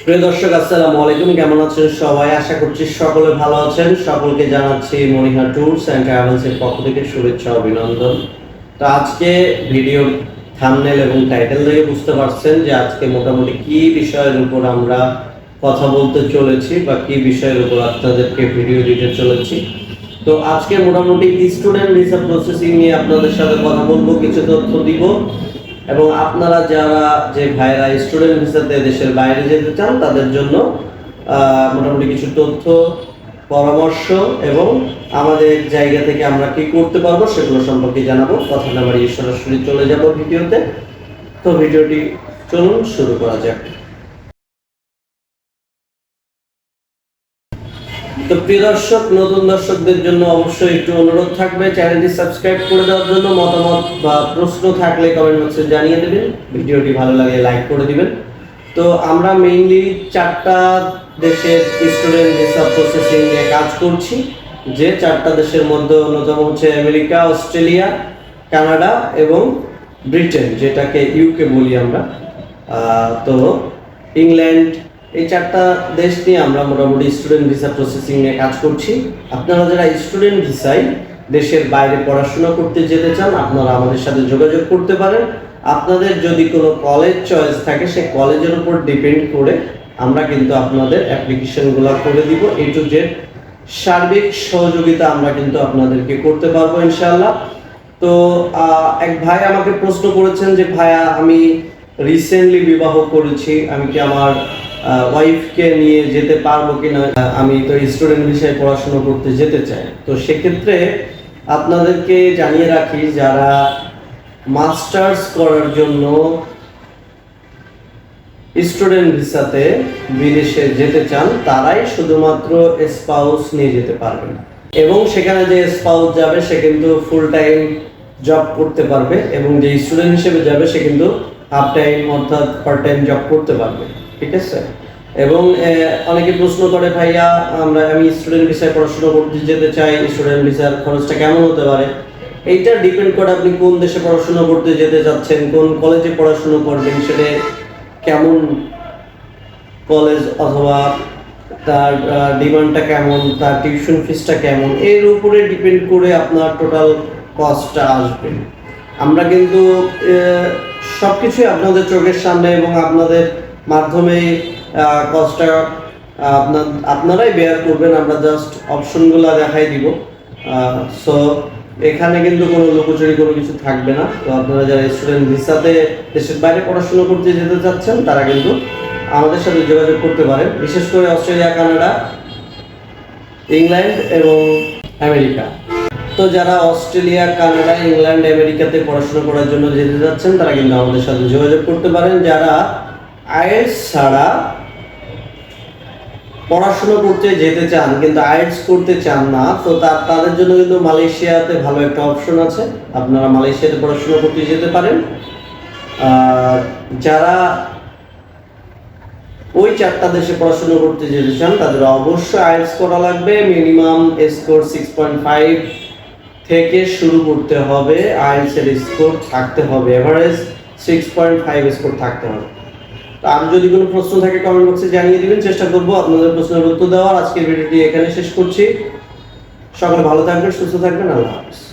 প্রিয় দর্শক, আসসালামু আলাইকুম। কেমন আছেন সবাই? আশা করছি সকলে ভালো আছেন। সকলকে জানাচ্ছি মনিহা ট্যুরস অ্যান্ড ট্রাভেলস এর পক্ষ থেকে শুভেচ্ছা, অভিনন্দন। তো আজকে ভিডিও থাম্বনেল এবং টাইটেল থেকে বুঝতে পারছেন যে আজকে মোটামুটি কি বিষয়ের উপর আমরা কথা বলতে চলেছি বা কি বিষয়ের উপর আপনাদেরকে ভিডিও দিতে চলেছি। তো আজকে মোটামুটি স্টুডেন্ট ভিসা প্রসেসিং নিয়ে আপনাদের সাথে কথা বলব, কিছু তথ্য দিব। এবং আপনারা যারা যে ভাইরা স্টুডেন্ট ভিসাতে দেশের বাইরে যেতে চান, তাদের জন্য মোটামুটি কিছু তথ্য, পরামর্শ এবং আমাদের জায়গা থেকে আমরা কি করতে পারব সেগুলো সম্পর্কে জানাব। কথা না বাড়িয়ে সরাসরি চলে যাব ভিডিওতে। তো ভিডিওটি চলুন শুরু করা যাক। তো প্রিয় দর্শক, নতুন দর্শকদের জন্য অবশ্যই একটু অনুরোধ থাকবে। চ্যানেলটি সাবস্ক্রাইব করে দেওয়ার জন্য মতামত বা প্রশ্ন থাকলে কমেন্ট বক্সে জানিয়ে দেবেন। ভিডিওটি ভালো লাগলে লাইক করে দিবেন। তো আমরা মেইনলি চারটা দেশের স্টুডেন্ট ভিসা প্রসেসিং নিয়ে কাজ করছি, যে চারটা দেশের মধ্যে অন্যতম হচ্ছে আমেরিকা, অস্ট্রেলিয়া, কানাডা এবং ব্রিটেন, যেটাকে ইউকে বলি আমরা। তো ইংল্যান্ড এই চারটা দেশ নিয়ে আমরা মোটামুটি স্টুডেন্ট ভিসা প্রসেসিং নিয়ে কাজ করছি। আপনারা যারা স্টুডেন্ট ভিসায় দেশের বাইরে পড়াশোনা করতে যেতে চান, আপনারা আমাদের সাথে যোগাযোগ করতে পারেন। আপনাদের যদি কোনো কলেজ চয়েস থাকে সেই কলেজের উপর ডিপেন্ড করে আমরা কিন্তু আপনাদের অ্যাপ্লিকেশনগুলো করে দিব। এ টু জেড সার্বিক সহযোগিতা আমরা কিন্তু আপনাদেরকে করতে পারব ইনশাআল্লাহ। তো এক ভাই আমাকে প্রশ্ন করেছেন যে, ভাইয়া, আমি রিসেন্টলি বিবাহ করেছি। আমি কি আমার ওয়াইফকে নিয়ে যেতে পারব কিনা আমি তো স্টুডেন্ট পড়াশোনা করতে যেতে চাই। তো সেক্ষেত্রে আপনাদেরকে জানিয়ে রাখি, যারা মাস্টার্স করার জন্য স্টুডেন্ট ভিসাতে বিদেশে যেতে চান, তারাই শুধুমাত্র স্পাউস নিয়ে যেতে পারবেন এবং সেখানে যে স্পাউস যাবে, সে কিন্তু ফুল টাইম জব করতে পারবে এবং যে স্টুডেন্ট হিসেবে যাবে, সে কিন্তু হাফ টাইম অর্থাৎ পার্ট টাইম জব করতে পারবে। ঠিক আছে? এবং অনেকে প্রশ্ন করে, ভাইয়া, আমরা, আমি স্টুডেন্ট ভিসায় পড়াশোনা করতে যেতে চাই স্টুডেন্ট ভিসার খরচটা কেমন হতে পারে? এইটা ডিপেন্ড করে আপনি কোন দেশে পড়াশোনা করতে যেতে যাচ্ছেন, কোন কলেজে পড়াশোনা করবেন, সেটা কেমন কলেজ অথবা তার ডিমান্ডটা কেমন, তার টিউশন ফিসটা কেমন, এর উপরে ডিপেন্ড করে আপনার টোটাল কস্টটা আসবে। আমরা কিন্তু সব কিছুই আপনাদের চোখের সামনে এবং আপনাদের মাধ্যমে কস্টটা আপনার, আপনারাই বেয়ার করবেন, আমরা জাস্ট অপশনগুলো দেখাই দিব। সো এখানে কিন্তু কোনো লুকোচুরি কোনো কিছু থাকবে না। তো আপনারা যারা স্টুডেন্ট ভিসাতে দেশের বাইরে পড়াশোনা করতে যেতে চাচ্ছেন, তারা কিন্তু আমাদের সাথে যোগাযোগ করতে পারেন। বিশেষ করে অস্ট্রেলিয়া, কানাডা, ইংল্যান্ড এবং আমেরিকা। তো যারা অস্ট্রেলিয়া, কানাডা, ইংল্যান্ড, আমেরিকাতে পড়াশোনা করার জন্য যেতে যাচ্ছেন তারা কিন্তু আমাদের সাথে যোগাযোগ করতে পারেন। যারা আইএলস ছাড়া পড়াশোনা করতে যেতে চান, কিন্তু আইএলস করতে চান না, তো তা- তাদের জন্য কিন্তু মালয়েশিয়াতে ভালো একটা অপশন আছে। আপনারা মালয়েশিয়াতে পড়াশোনা করতে যেতে পারেন। যারা ওই চারটা দেশে পড়াশোনা করতে যেতে চান, তাদের অবশ্যই আইএলস করা লাগবে। Minimum score six point five থেকে শুরু করতে হবে। আইএলস স্কোর থাকতে হবে। Average six point five score থাকতে হবে। আর যদি কোনো প্রশ্ন থাকে কমেন্ট বক্সে জানিয়ে দিবেন, চেষ্টা করব আপনাদের প্রশ্নের উত্তর দেওয়ার। আজকের ভিডিওটি এখানে শেষ করছি। সকলে ভালো থাকবেন, সুস্থ থাকবেন, আল্লাহ হাফিজ।